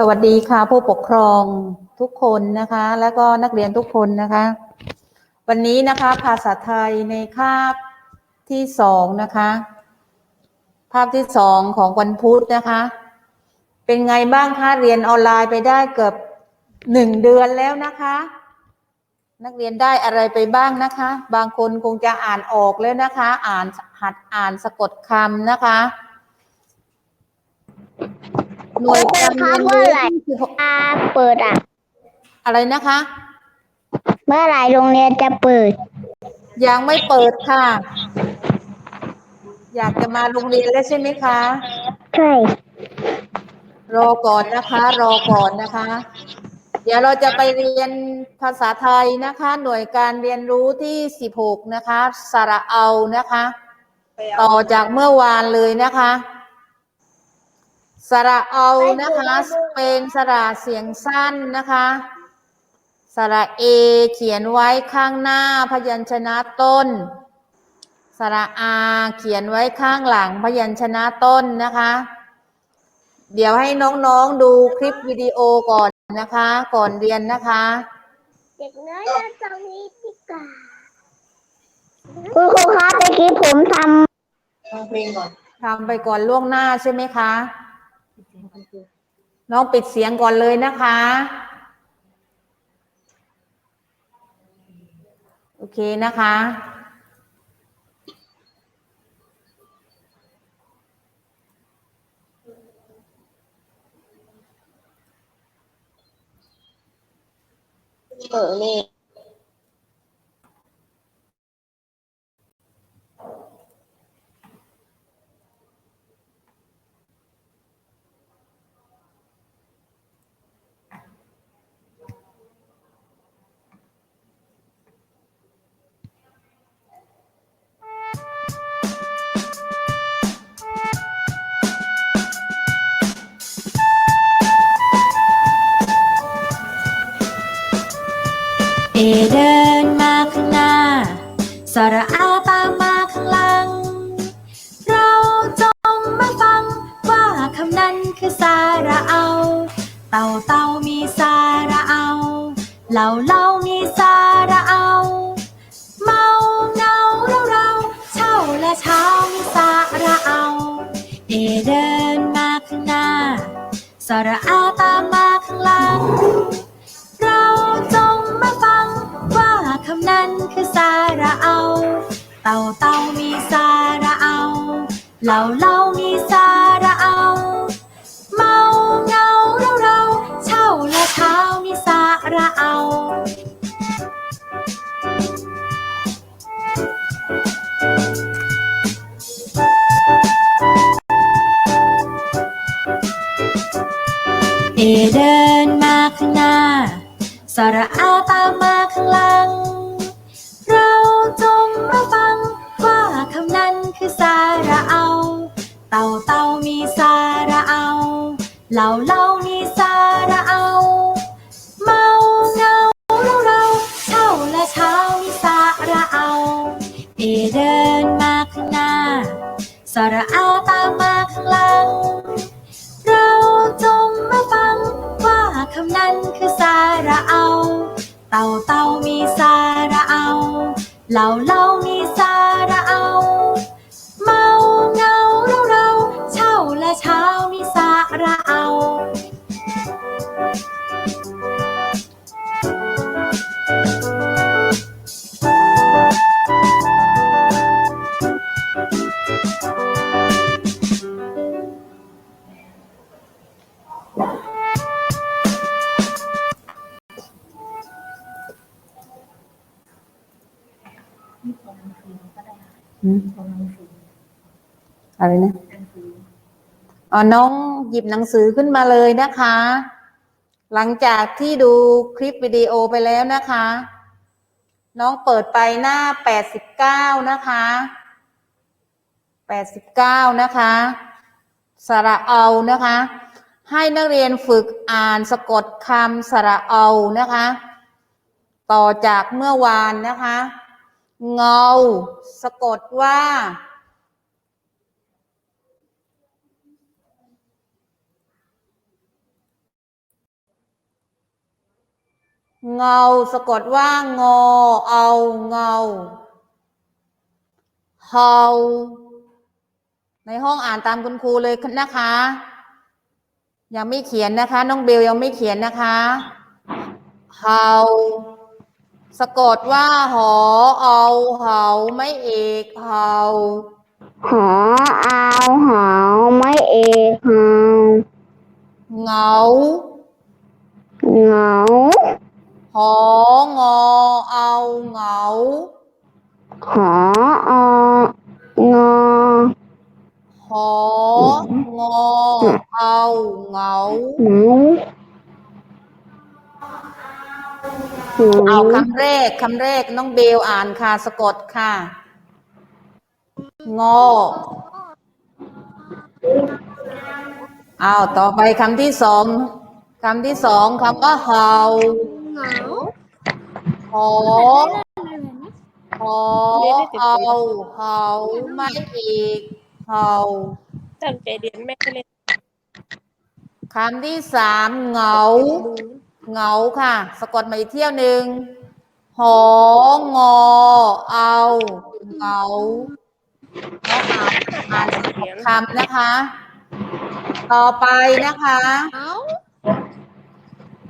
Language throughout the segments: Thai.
สวัสดีค่ะผู้ปกครองทุกคนนะคะ แล้วก็นักเรียนทุกคนนะคะ วันนี้นะคะภาษาไทยในคาบที่สองนะคะ ภาพที่สองของวันพุธนะคะ เป็นไงบ้างคะเรียนออนไลน์ไปได้เกือบหนึ่งเดือนแล้วนะคะ นักเรียนได้อะไรไปบ้างนะคะ บางคนคงจะอ่านออกแล้วนะคะ อ่านหัดอ่านสะกดคำนะคะ หน่วยการเรียนรู้ที่สิบหกอ่าเปิดอะ อะไรนะคะ เมื่อไหร่โรงเรียนจะเปิด ยังไม่เปิดค่ะ อยากจะมาโรงเรียนแล้วใช่ไหมคะใช่รอก่อนนะคะ รอก่อนนะคะ เดี๋ยวเราจะไปเรียนภาษาไทยนะคะ หน่วยการเรียนรู้ที่สิบหกนะคะ สระเอานะคะ ต่อจากเมื่อวานเลยนะคะ สระเอานะคะเป็นสระเสียงสั้นนะคะ สระเอเขียนไว้ข้างหน้าพยัญชนะต้น สระอาเขียนไว้ข้างหลังพยัญชนะต้นนะคะ เดี๋ยวให้น้องๆดูคลิปวิดีโอก่อนนะคะ ก่อนเรียนนะคะ เด็กน้อยเราตรงนี้ดีกว่าคุณครูคะเมื่อกี้ผมททำไปก่อนล่วงหน้าใช่ไหมคะ น้องปิดเสียงก่อนเลยนะคะ โอเคนะคะเออนี่ เหล่าเล่ามีสาระเอา เมาเนาเราเราเช่าและเช้ามีสาระเอาเอเดินมาข้างหน้า สระอาตามมาข้างหลัง เราจงมาฟังว่าคำนั้นคือสาระเอา เต่าเต่ามีสาระเอา เหล่าเล่ามีสาระเอา เดินมาข้างหน้า สระอาตามมาข้างหลัง เราจงมาฟังว่าคำนั้นคือสาระเอา เต่าเต่ามีสาระเอา เหล่าเหล่ามีสาระเอา เมาเงาเราเราเช่าและเช้ามีสาระเอา เอเดินมาข้างหน้า สระอาตำนั้นคือสาระเอา เต่าเต่ามีสาระเอา เหล่าเหล่ามีสาระเอา เมาเงาเราเราเช่าและเช้ามีสาระเอา อืมอะไรนะอ๋อน้องหยิบหนังสือขึ้นมาเลยนะคะ หลังจากที่ดูคลิปวิดีโอไปแล้วนะคะ น้องเปิดไปหน้าแปดสิบเก้านะคะแปดสิบเก้านะคะสระเอานะคะ ให้นักเรียนฝึกอ่านสะกดคำสระเอานะคะ ต่อจากเมื่อวานนะคะ เงา สะกดว่า เงา สะกดว่างอ เอาเงาเฮาในห้องอ่านตามคุณครูเลยนะคะ ยังไม่เขียนนะคะ น้องเบลยังไม่เขียนนะคะเฮา สะกดว่าหอเอาเหาไม่เอกเฮาหอเอาหอไม่เอกเฮาเหงาเหงาหองอเอาเหงาหอองอหองอเอาเหงา เอาคำแรกคำแรกน้องเบลอ่านค่ะสะกดค่ะ งอเอาต่อไปคำที่สองคำที่สองคำว่าเฮาเหงาหอหอเอาเฮาไม่อีกเฮาตั้งใจเรียนแม่ก็เลยคำที่สามเหงา เงาค่ะ สะกดมาอีกเที่ยวหนึ่งหองอ เอาเงาและอ่าอ่านสะกดคำนะคะ ต่อไปนะคะ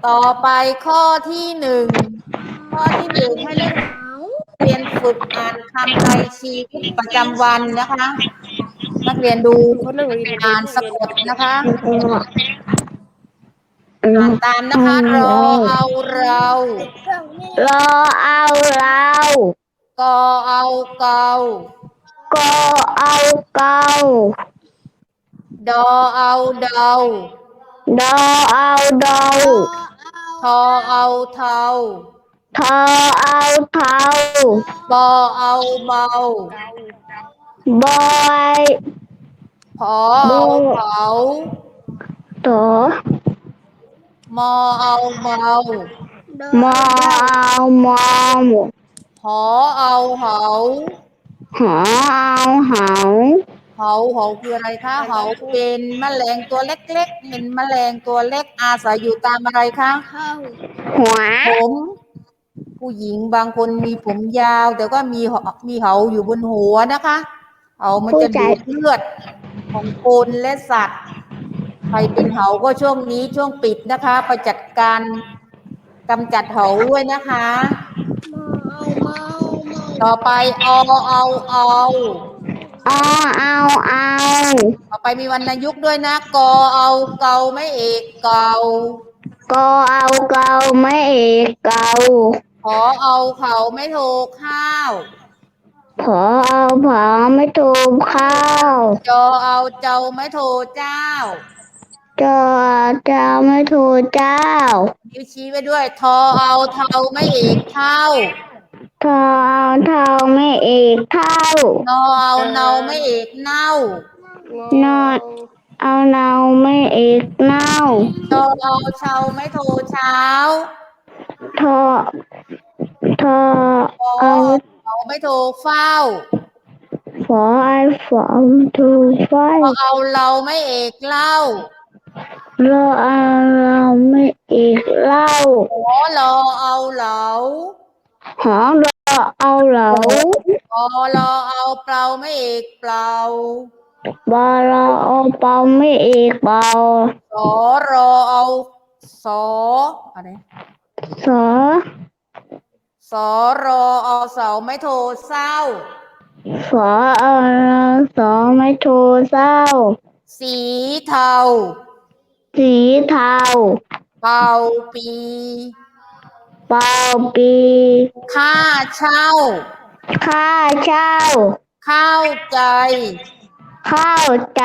ต่อไปข้อที่หนึ่งข้อที่หนึ่งให้นักเรียนฝึกอ่านคำในชีวิตประจำวันนะคะ นักเรียนดูเขานั่งเรียนอ่านสะกดนะคะ อือ่ามนตามนะคะรอเอาเรารอเอาเรากอเอาเกาก็เอาเกาดอเอาเดาดอเอาเดาทอเอาเทาทอเอาเทาบอเอาเบาบอยพอเอาเผาโต มอเอาเบามอเอามอมหอเอาเหาหอเอาเหาเหาเหาคืออะไรคะเหาเป็นแมลงตัวเล็กๆเป็นแมลงตัวเล็กอาศัยอยู่ตามอะไรคะหัวผม ผู้หญิงบางคนมีผมยาว แต่ก็มีเหามีเหาอยู่บนหัวนะคะเหามันจะดูดเลือดของคนและสัตว์ ใครเป็นเหาก็ช่วงนี้ช่วงปิดนะคะไปจัดการกำจัดเหาด้วยนะคะ ต่อไปอเอาเอาออเอาเอาต่อไปมีวรรณยุกต์ด้วยนะกอเอาเกาไม่เอกเกาก็เอาเกาไม่เอกเกาขอเอาเขาไม่โทรข้าวผอเอาผอไม่ถูกข้าวจอเอาเจ้าไม่โทรเจ้า จอเจ้าไม่ถูกเจ้านิ้วชี้ไว้ด้วย ทอเอาเทาไม่เอกเท่าทอเอาเท่าไม่เอกเท่านอเอาเนาไม่เอกเน่านอนเอาเนาไม่เอกเน่าจอเอาเชาไม่โทรเช้าทอทอขอเอาเขาไม่โทรเฝ้าฝอไอฝอถูกไฟพอเอาเราไม่เอกเล่า รอเอาเราไม่เอกเล่าขอรอเอาเหลาหอรอเอาเหลาพอรอเอาเปล่าไม่เอกเปล่าบอรอเอาเปาไม่เอกเปาสอรอเอาสออะไรสอสอรอเอาเสาไม่โทรเศร้าฝอเอาเราสอไม่ถูกเศร้า สีเทา สีเทาเป่าปี เปาปีค่าเช่าข้าเช่า เข้าใจ เข้าใจ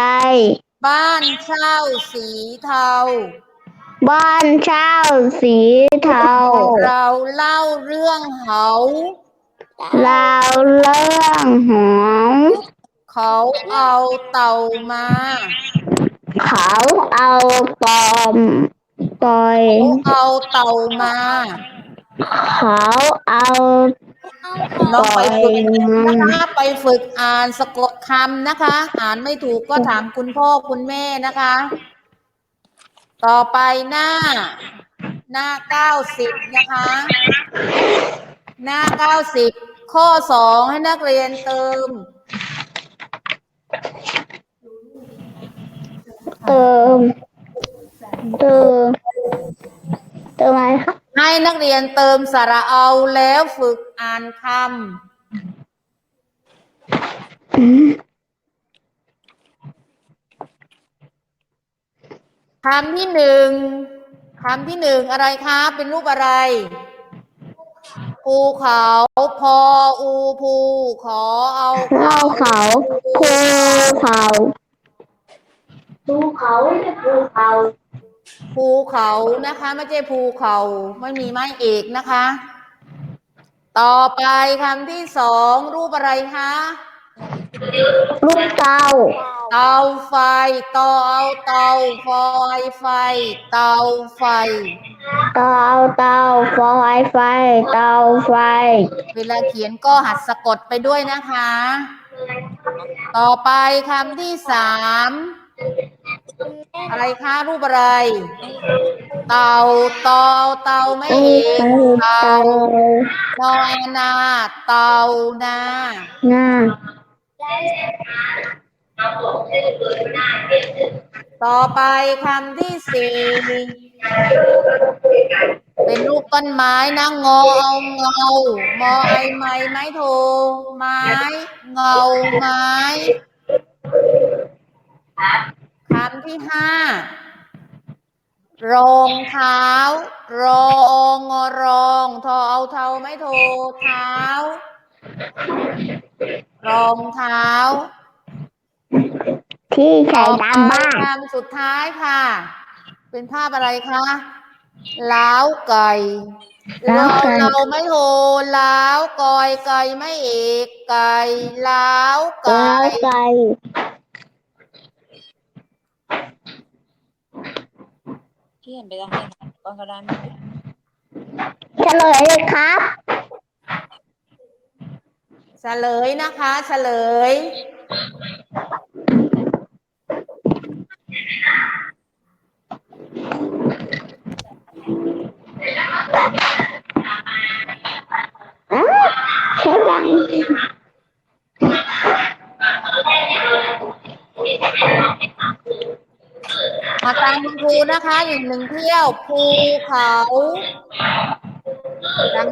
บ้านเช่าสีเทา บ้านเช่าสีเทา เราเล่าเรื่องเหา เราเรื่องหอมเขาเอาเต่ามา เขาเอาปอมปล่อยเขาเอาเต่ามาเขาเอาน้องไปฝึกปล่อยมานะคะไปฝึกอ่านสะกดคำนะคะ อ่านไม่ถูกก็ถามคุณพ่อคุณแม่นะคะ ต่อไปหน้า หน้าเก้าสิบนะคะ หน้าเก้าสิบข้อสองให้นักเรียนเติม เติม เติม เติมอะไรครับให้นักเรียนเติมสระเอาแล้วฝึกอ่านคำอืมคำที่หนึ่งคำที่หนึ่งอะไรคะเป็นรูปอะไรภูเขาพออูภูขอเอาเล่าเขาภูเขา ภูเขาภูเขาภูเขานะคะไม่ใช่ภูเขาไม่มีไม้เอกนะคะ ต่อไปคำที่สองรูปอะไรคะลูกเตาเตาไฟเตาเอาเตาไฟไฟ เตาไฟเตาเตาไฟไฟ เตาไฟ เวลาเขียนก็หัดสะกดไปด้วยนะคะ ต่อไปคำที่สาม อะไรคะรูปอะไร เต่าเตาเตาไม่เอกเต่าตอนาเต่านาหน้าต่อไปคำที่สี่เป็นรูปต้นไม้นะงอเอาเงามอไอไม้ไม้โทไม้เงาไม้ คำที่ห้ารองเท้ารองอรองทอเอาเท้าไม่โทเท้ารองเท้า ที่ใส่ตามบ้านคำสุดท้ายค่ะ เป็นภาพอะไรคะล้าวไก่ล้าวไก่เราไม่โทล้าวกอยไก่ไม่เอกไก่ล้าวไก่แล้วไก่ ที่เห็นไปทางไหนก้อนกระดานเฉลยเลยครับเฉลยนะคะเฉลยในะคะอีกหนึ่งเที่ยวภูเขา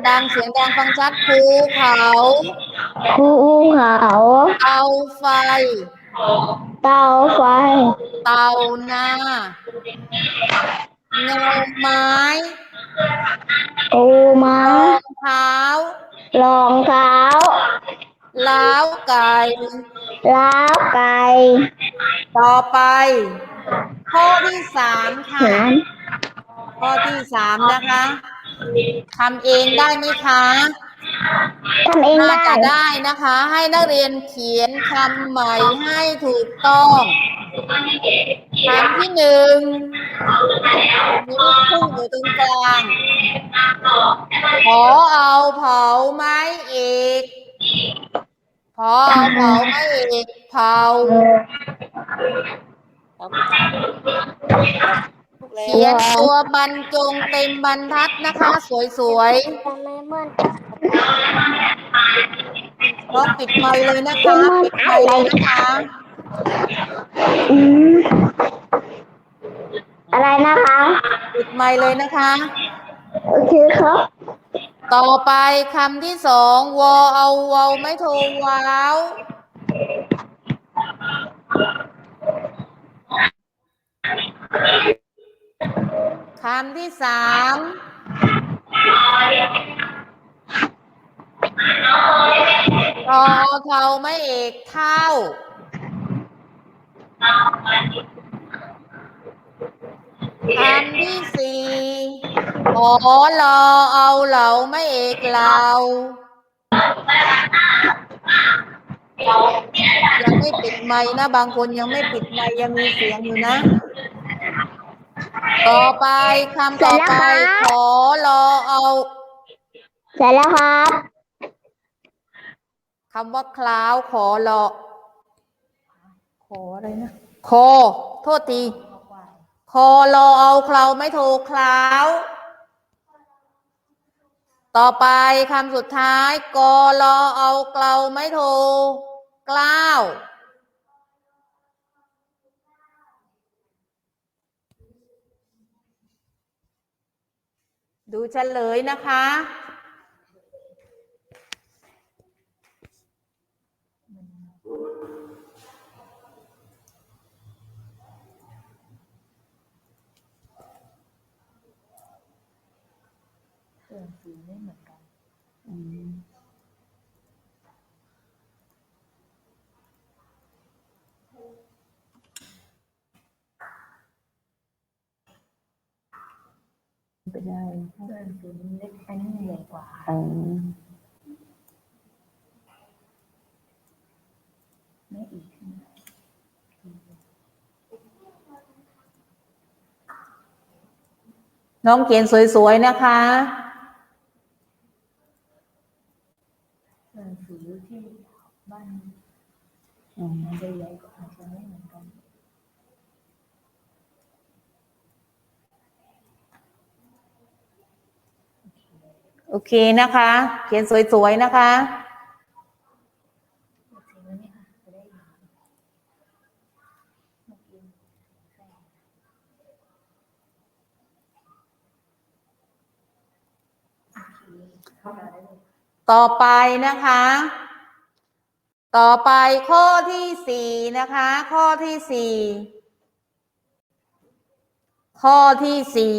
ดังๆ เสียงดังฟังชัดภูเขาภูเขาเตาไฟ เตาไฟ เตานาเงาไม้ปูม้ารองเท้ารองเท้าล้าวไก่ล้าวไก่ ต่อไป ข้อที่สามค่ะหานข้อที่สามนะคะทำเองได้ไหมคะทำเองน่าได้จะได้นะคะ ให้นักเรียนเขียนคำใหม่ให้ถูกต้องคำที่หนึ่งมีลูกพุ่งอยู่ตรงกลางขอเอาเผาไม้เอกขอเอาเผาไม้เอกเผาถูกแล้ว เขียนตัวบรรจงเต็มบรรทัดนะคะ สวยๆต้องปิดไมค์เลยนะคะปิดไมค์เลยนะคะอืมอะไรนะคะ ปิดไมค์เลยนะคะ โอเคครับ ต่อไปคำที่สองวอเอาวอไม่โทรว้าว คำที่สามตอเทาไม่เอกเท่า คำที่สี่ขอรอเอาเหลาไม่เอกเรายังไม่ปิดไมค์นะ บางคนยังไม่ปิดไมค์ยังมีเสียงอยู่นะ ต่อไปคำต่อไป ขอรอเอา เสร็จแล้วครับคำว่าคล้าวขอรอขออะไรนะคอโทษทีคอรอเอาเคลาไม่โทรคล้าว ต่อไปคำสุดท้ายกอรอเอาเกลาไม่โทกล้าว ดูเฉลยนะคะไปได้ถ้าเป็ นสีเล็กอันนี้ใหญ่กว่าไม่อีกน้องเขียนสวยๆนะคะส่วนสีที่บ้านมันจะใหญ่กว่าอาจจะไม่เหมือนกัน โอเคนะคะ เขียนสวยๆนะคะต่อไปนะคะ ต่อไปข้อที่สี่นะคะ ข้อที่สี่ข้อที่สี่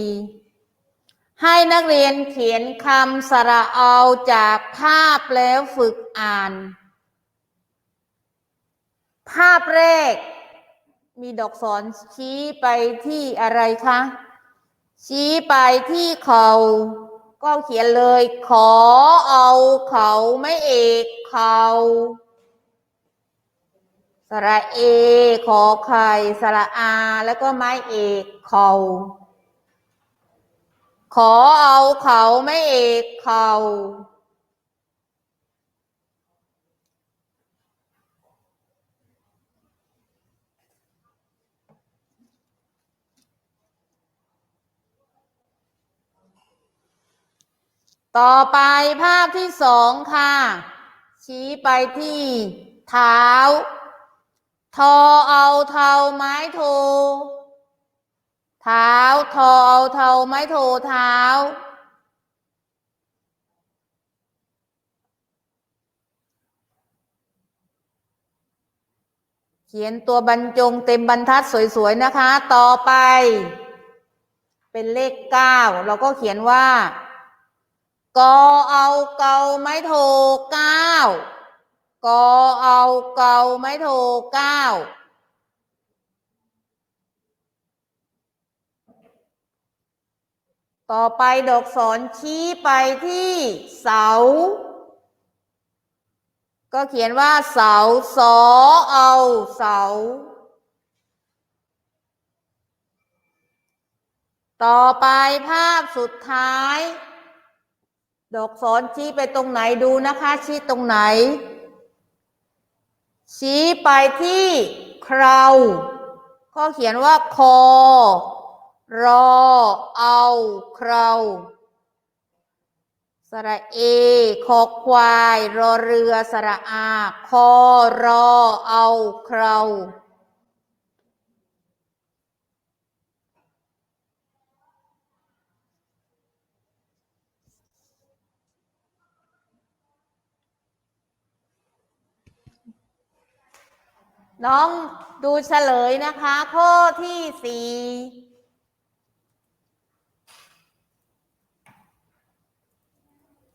ให้นักเรียนเขียนคำสระเอาจากภาพแล้วฝึกอ่าน ภาพแรก มีดอกศรชี้ไปที่อะไรคะ ชี้ไปที่เขา ก็เขียนเลย ขอเอาเขาไม่เอกเขาสระเอ ขอไข่สระอา แล้วก็ไม้เอกเขา ขอเอาเขาไม่เอกเขาต่อไปภาพที่สองค่ะ ชี้ไปที่เท้า ทอเอาเท้าไม้โท เท้าทอเอาเทาไม้โทเท้า เขียนตัวบรรจงเต็มบรรทัดสวยๆนะคะ ต่อไป เป็นเลขเก้าเราก็เขียนว่ากอเอาเกาไม้โทเก้ากอเอาเกาไม้โทเก้า ต่อไปดอกศรชี้ไปที่เสา ก็เขียนว่า เสาสอเอาเสา ต่อไปภาพสุดท้าย ดอกศรชี้ไปตรงไหนดูนะคะ ชี้ตรงไหน ชี้ไปที่เคราก็เขียนว่าคอ รอ เอาเคราสระเอ คอควาย รอเรือสระอา คอรอ เอาเคราน้องดูเฉลยนะคะ ข้อที่สี่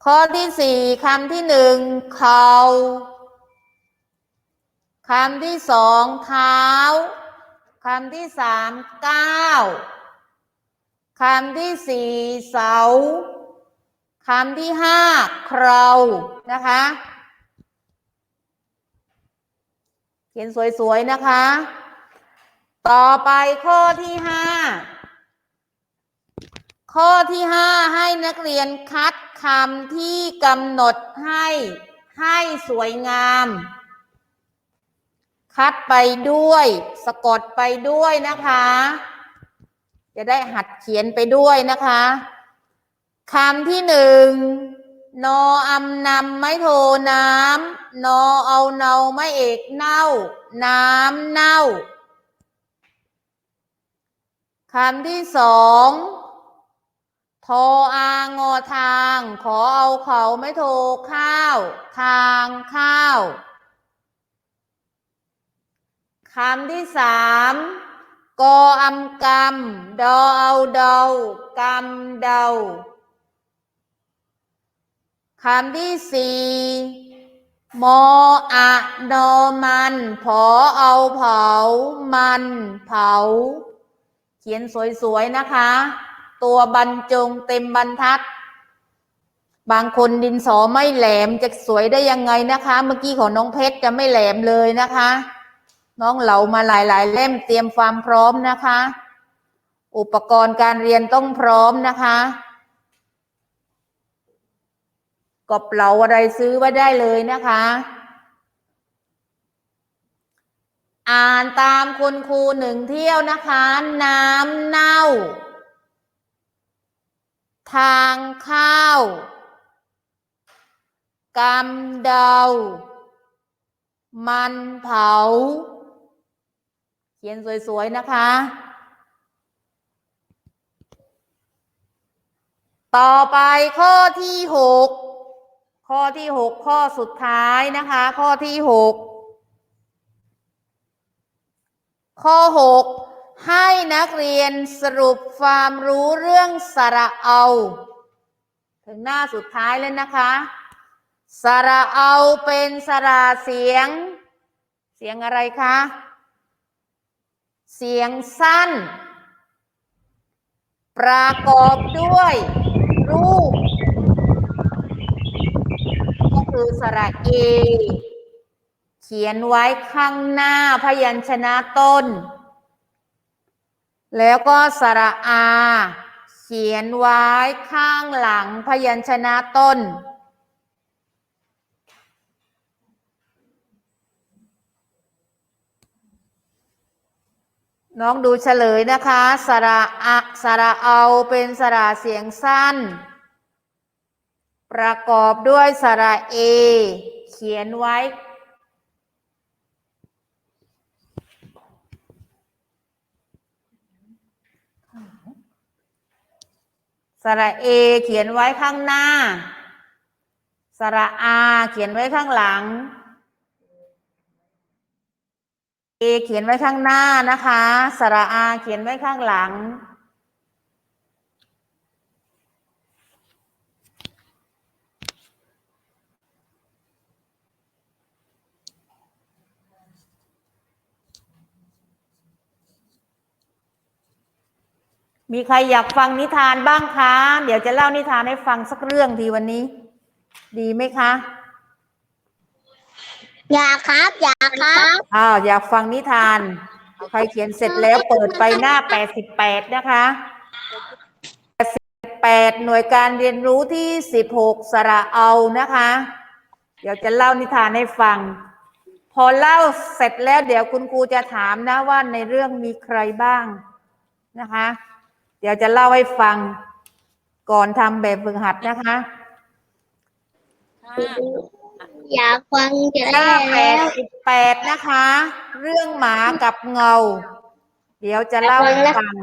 ข้อที่สี่คำที่หนึ่งเขาคำที่สองเท้าคำที่สามก้าวคำที่สี่เสาคำที่ห้าเครานะคะ เขียนสวยๆนะคะ ต่อไปข้อที่ห้าข้อที่ห้าให้นักเรียนคัด คำที่กำหนดให้ให้สวยงาม คัดไปด้วย สะกดไปด้วยนะคะ จะได้หัดเขียนไปด้วยนะคะคำที่หนึ่งนออำนำไม่โทน้ำ นอเอาเนาไม่เอกเน่า น้ำเน่าคำที่สอง ทอางอทาง ขอเอาเขาไม่โทข้าว ทางข้าวคำที่สามกออำกำดอเอาเดากำเดาคำที่สี่มออะนอมันผอเอาเผา มันเผา เขียนสวยๆนะคะ ตัวบรรจงเต็มบรรทัด บางคนดินสอไม่แหลมจะสวยได้ยังไงนะคะ เมื่อกี้ของน้องเพชรจะไม่แหลมเลยนะคะ น้องเหลามาหลายๆเล่มเตรียมความพร้อมนะคะ อุปกรณ์การเรียนต้องพร้อมนะคะกบเหลาอะไรซื้อไว้ได้เลยนะคะ อ่านตามคุณครูหนึ่งเที่ยวนะคะ น้ำเน่า ทางข้าวกำเดา มันเผา เขียนสวย ๆ นะคะ ต่อไปข้อที่หกข้อที่หกข้อสุดท้ายนะคะ ข้อที่หกข้อหก ให้นักเรียนสรุปความรู้เรื่องสระเอา ถึงหน้าสุดท้ายเลยนะคะ สระเอาเป็นสระเสียง เสียงอะไรคะ เสียงสั้น ประกอบด้วย รูป ก็คือสระเอ เขียนไว้ข้างหน้าพยัญชนะต้น แล้วก็สระอา เขียนไว้ข้างหลังพยัญชนะต้น น้องดูเฉลยนะคะ สระอะสระเอาเป็นสระเสียงสั้น ประกอบด้วยสระเอ เขียนไว้ ส ระเอเขียนไว้ข้างหน้า สระอาเขียนไว้ข้างหลัง เอเขียนไว้ข้างหน้านะคะ สระอาเขียนไว้ข้างหลัง มีใครอยากฟังนิทานบ้างคะ เดี๋ยวจะเล่านิทานให้ฟังสักเรื่องทีวันนี้ ดีไหมคะ อยากครับ อยากครับอ้าวอยากฟังนิทาน ใครเขียนเสร็จแล้วเปิดไปหน้า88นะคะ88หน่วยการเรียนรู้ที่16สระเอานะคะ เดี๋ยวจะเล่านิทานให้ฟัง พอเล่าเสร็จแล้วเดี๋ยวคุณครูจะถามนะว่าในเรื่องมีใครบ้างนะคะ เดี๋ยวจะเล่าให้ฟังก่อนทำแบบฝึกหัดนะคะอยากฟังเยอะหน้าแปแล้ดวสิบแปดนะคะ เรื่องหมากับเงา เดี๋ยวจะเล่าให้ฟัง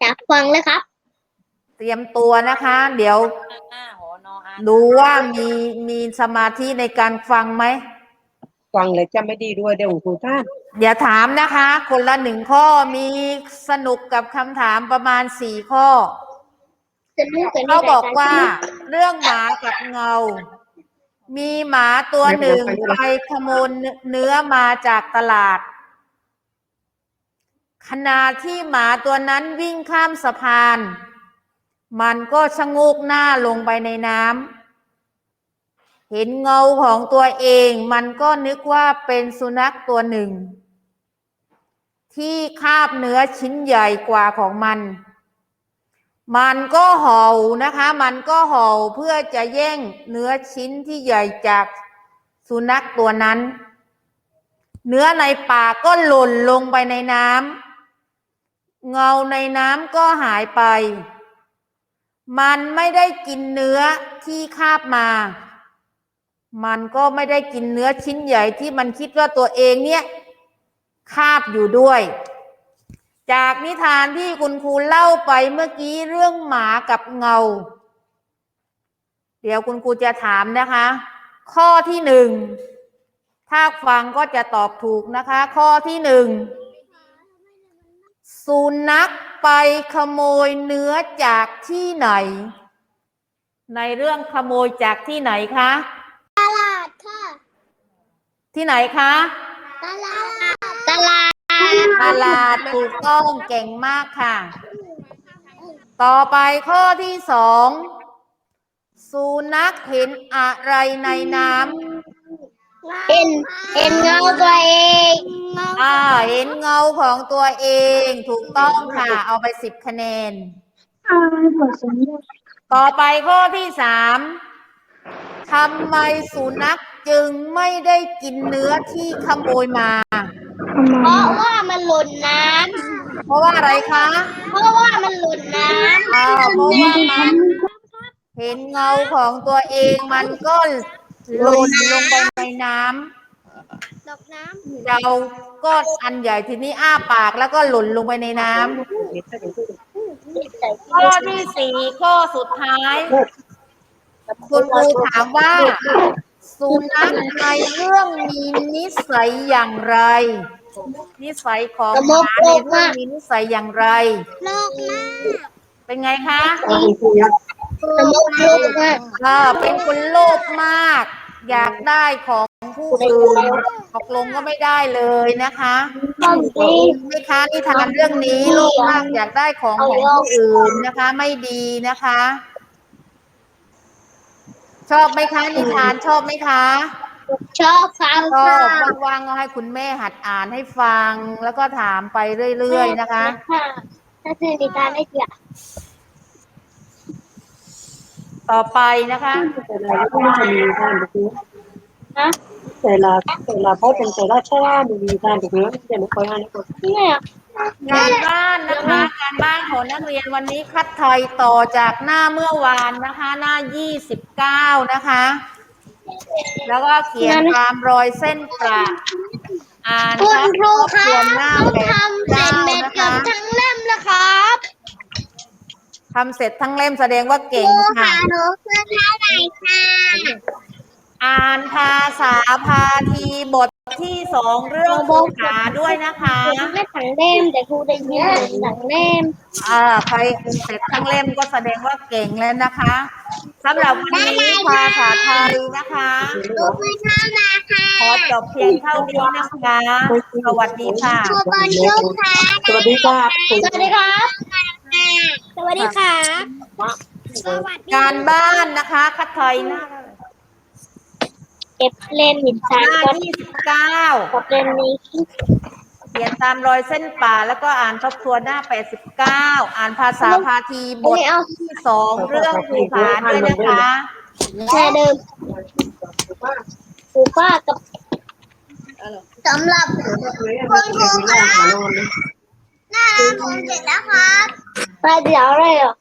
อยากฟังเลยครับ เตรียมตัวนะคะ เดี๋ยวดูว่ามีมีสมาธิในการฟังไหม ฟังเลยจะไม่ดีด้วยเดี๋ยวครูท่าน อย่าถามนะคะ คนละหนึ่งข้อมีสนุกกับคำถามประมาณสี่ข้อจะรู้กันเขาบอกว่าเรื่องหมากับเงา มีหมาตัวหนึ่งไปขโมยเนื้อมาจากตลาด ขณะที่หมาตัวนั้นวิ่งข้ามสะพาน มันก็ชะโงกหน้าลงไปในน้ำ เห็นเงาของตัวเองมันก็นึกว่าเป็นสุนัขตัวหนึ่ง ที่คาบเนื้อชิ้นใหญ่กว่าของมัน มันก็เห่านะคะ มันก็เห่าเพื่อจะแย่งเนื้อชิ้นที่ใหญ่จากสุนัขตัวนั้น เนื้อในปากก็หล่นลงไปในน้ำเงาในน้ำก็หายไป มันไม่ได้กินเนื้อที่คาบมา มันก็ไม่ได้กินเนื้อชิ้นใหญ่ที่มันคิดว่าตัวเองเนี่ยคาบอยู่ด้วย จากนิทานที่คุณครูเล่าไปเมื่อกี้เรื่องหมากับเงา เดี๋ยวคุณครูจะถามนะคะ ข้อที่หนึ่งถ้าฟังก็จะตอบถูกนะคะ ข้อที่หนึ่งสุนัขไปขโมยเนื้อจากที่ไหน ในเรื่องขโมยจากที่ไหนคะตลาดค่ะ ที่ไหนคะ ตลาด ตลาด ตลาดถูกต้องเก่งมากค่ะ ต่อไปข้อที่สองสุนัขเห็นอะไรในน้เห็นเห็นเงาตัวเองำอ่าเห็นเงาของตัวเองถูกต้องค่ะ เอาไปสิบคะแนน ต่อไปข้อที่สามทำไมสุนัข จึงไม่ได้กินเนื้อที่ขโมยมา เพราะว่ามันหล่นน้เพราะว่าอะไรคะำเพราะว่ามันหล่นน้ำอ้าวเพราะว่ามันเห็นเงาของตัวเองมันก็หล่นลงไปในน้ดอกน้ำเราก็อันใหญ่ทีนี้อ้าปากแล้วก็หล่นลงไปในน้ำำข้อที่สี่ข้อสุดท้าย คุณครูถามว่า สุนัขในเรื่องมีนิสัยอย่างไร นิสัยของหมาในเรื่องมีนิสัยอย่างไรโลกหน้าเป็นไงคะสมุกโลกหน้าอ่าเป็นคนโลภมาก อยากได้ของผู้อื่นตกลงก็ไม่ได้เลยนะคะต้องดีไม่คะนิทานเรื่องนี้โลภมากอยากได้ของของผู้อื่นนะคะ ไม่ดีนะคะ ชอบไหมคะนิทานชอบไหมคะชอบฟังชอค่ะบว่างๆก็ให้คุณแม่หัดอ่านให้ฟัง แล้วก็ถามไปเรื่อยๆนะคะ ถ้าซื้อนิทานได้เสียต่อไปนะคะแต่ละ ก็ไม่มีทานถูกฮะแต่ละแต่ละเพราะเป็นแต่ละชาติมีทานถูกไหมจะไม่ค่อยอ่านก็เนี่ยการบ้านนะคะการบ้านของนักเรียนวันนี้คัดถอยต่อจากหน้าเมื่อวานนะคะ หน้า 29 นะคะ แล้วก็เขียนตามรอยเส้นประอ่านคุณครูคทรับบหน้าหนูแปดทำเสร็จเก้าเม็ดนะเกือบคะทั้งเล่มแล้วครับทำเสร็จทั้งเล่มแสดงว่าเก่งค่ะหนูเพื่อนเท่าไหร่ค่ะ อ่านภาษาพาทีบทที่สองเรื่องภาษาด้วยนะคะไม่ทั้งเล่มแต่ครูได้ยินทั้งเล่มอ่าใครเสร็จทั้งเล่มก็แสดงว่าเก่งแล้วนะคะสำหรับวันนี้ภาษาไทยนะคะหนูเพื่อนเท่าไหร่ค่ะขอจบเพียงเท่านี้นะคะสวัสดีค่ะครูบอลยุคค่ะสวัสดีครับสวัสดีครับสวัสดีค่ะสวัสดีการบ้านนะคะคัดถอยหน้า เก็บเล่มหินหทรายน้าก็ที่สิบเก้ากับเล่มนี้เขียนตามรอยเส้นป่าแล้วก็อ่านทบทวนหน้าแปดสิบเก้าอ่านภาษาพาทีบทไม่เอาที่สองเรื่องภาษาด้วยนะคะแค่เดิมครูป้ากับสำหรับคุณครูครับหน้าผมเสร็จแล้วครับไปเดี๋ยวอะไรอะ